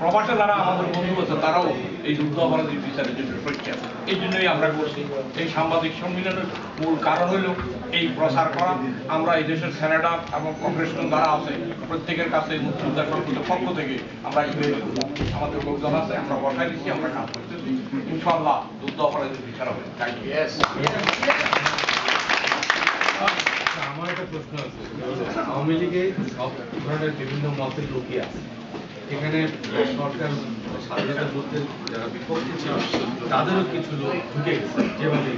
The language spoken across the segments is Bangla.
প্রবাসে যারা আমাদের বন্ধু আছে তারাও এই যুদ্ধ অপরাধীর বিচারের জন্য সোচ্চার এই জন্যই আমরা করছি। এই সাংবাদিক সম্মেলনের মূল কারণ হইল এই প্রচার করা। আমরা এই দেশের সেনেটার এবং কংগ্রেসম্যান যারা আছে প্রত্যেকের কাছে মুক্তিযোদ্ধা সংসদের পক্ষ থেকে আমরা এই আমাদের লোকজন আছে আমরা বসাই দিচ্ছি আমরা কাজ করতেছি ইনশাল্লাহ যুদ্ধ অপরাধীর বিচার হবে। থ্যাংক ইউ আমার একটা প্রশ্ন আছে। আওয়ামী লীগে সব ধরনের বিভিন্ন মতের লোকই আছে। এখানে সরকার স্বাধীনতা যুদ্ধের যারা বিপক্ষে ছিল তাদেরও কিছু লোক ঢুকে গেছে যেভাবে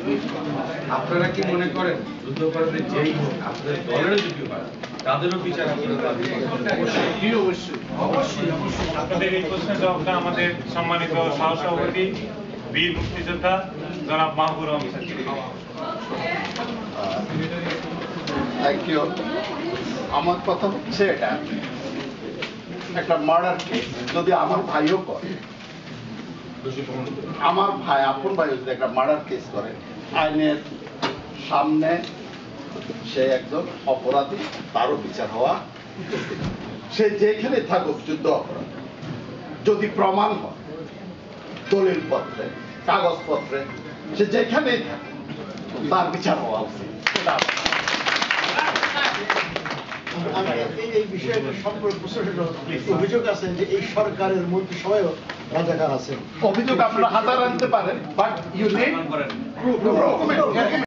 আপনারা কি মনে করেন যুদ্ধ অপরাধে যেই হোক আপনাদের দলেরও যদি হয় তাদেরও বিচার আপনারা দাবি অবশ্যই। আপনাদের এই প্রশ্নের জবাবটা আমাদের সম্মানিত সহসভাপতি বীর মুক্তিযোদ্ধা জনাব মাহবুর রহমান থ্যাংক ইউ আমার কথা হচ্ছে এটা একটা মার্ডার কেস যদি আমার ভাইও করে, আমার ভাই, আপন ভাই যদি একটা মার্ডার কেস করে, আইনের সামনে সে একজন অপরাধী, তারও বিচার হওয়া সে যেখানে থাকুক, যুদ্ধ অপরাধ যদি প্রমাণ হয়, দলিল পত্রে, কাগজপত্রে, সে যেখানেই থাকে তার বিচার হওয়া উচিত। আমি এই- এই বিষয়টা সম্পর্কে প্রশ্ন অভিযোগ আছেন যে এই সরকারের মন্ত্রী সবাই রাজাকার আছেন। অভিযোগ আপনারা হাজার আনতে পারেন বাট ইউ নিড